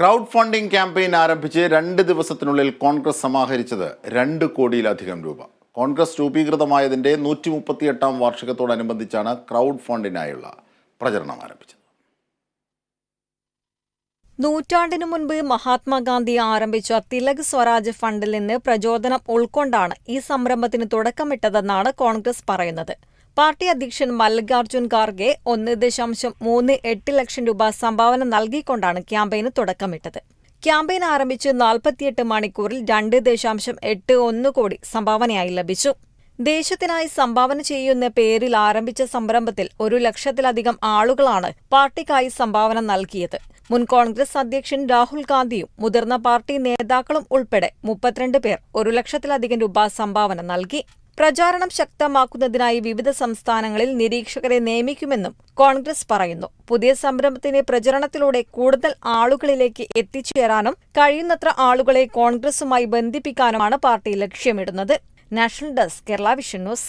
Crowd funding campaign ആരംഭിച്ച് രണ്ട് ദിവസത്തിനുള്ളിൽ കോൺഗ്രസ് സമാഹരിച്ചത് രണ്ട് കോടിയിലധികം രൂപ. കോൺഗ്രസ് രൂപീകൃതമായതിന്റെ നൂറ്റി മുപ്പത്തിയെട്ടാം വാർഷികത്തോടനുബന്ധിച്ചാണ് ക്രൗഡ് ഫണ്ടിനായുള്ള പ്രചരണം ആരംഭിച്ചത്. നൂറ്റാണ്ടിനു മുൻപ് മഹാത്മാഗാന്ധി ആരംഭിച്ച തിലക് സ്വരാജ് ഫണ്ടിൽ നിന്ന് പ്രചോദനം ഉൾക്കൊണ്ടാണ് ഈ സംരംഭത്തിന് തുടക്കമിട്ടതെന്നാണ് കോൺഗ്രസ് പറയുന്നത്. പാർട്ടി അധ്യക്ഷൻ മല്ലികാർജുൻ ഖാർഗെ ഒന്ന് ദശാംശം മൂന്ന് എട്ട് ലക്ഷം രൂപ സംഭാവന നൽകിക്കൊണ്ടാണ് ക്യാമ്പയിന് തുടക്കമിട്ടത്. ക്യാമ്പയിൻ ആരംഭിച്ച് നാൽപ്പത്തിയെട്ട് മണിക്കൂറിൽ രണ്ട് ദശാംശം എട്ട് ഒന്ന് കോടി സംഭാവനയായി ലഭിച്ചു. ദേശത്തിനായി സംഭാവന ചെയ്യുന്ന പേരിൽ ആരംഭിച്ച സംരംഭത്തിൽ ഒരു ലക്ഷത്തിലധികം ആളുകളാണ് പാർട്ടിക്കായി സംഭാവന നൽകിയത്. മുൻ കോൺഗ്രസ് അധ്യക്ഷൻ രാഹുൽ ഗാന്ധിയും മുതിർന്ന പാർട്ടി നേതാക്കളും ഉൾപ്പെടെ മുപ്പത്തിരണ്ട് പേർ ഒരു ലക്ഷത്തിലധികം രൂപ സംഭാവന നൽകി. പ്രചാരണം ശക്തമാക്കുന്നതിനായി വിവിധ സംസ്ഥാനങ്ങളിൽ നിരീക്ഷകരെ നിയമിക്കുമെന്നും കോൺഗ്രസ് പറയുന്നു. പുതിയ സംരംഭത്തിന്റെ പ്രചരണത്തിലൂടെ കൂടുതൽ ആളുകളിലേക്ക് എത്തിച്ചേരാനും കഴിയുന്നത്ര ആളുകളെ കോൺഗ്രസുമായി ബന്ധിപ്പിക്കാനുമാണ് പാർട്ടി ലക്ഷ്യമിടുന്നത്. National desk Kerala vision news.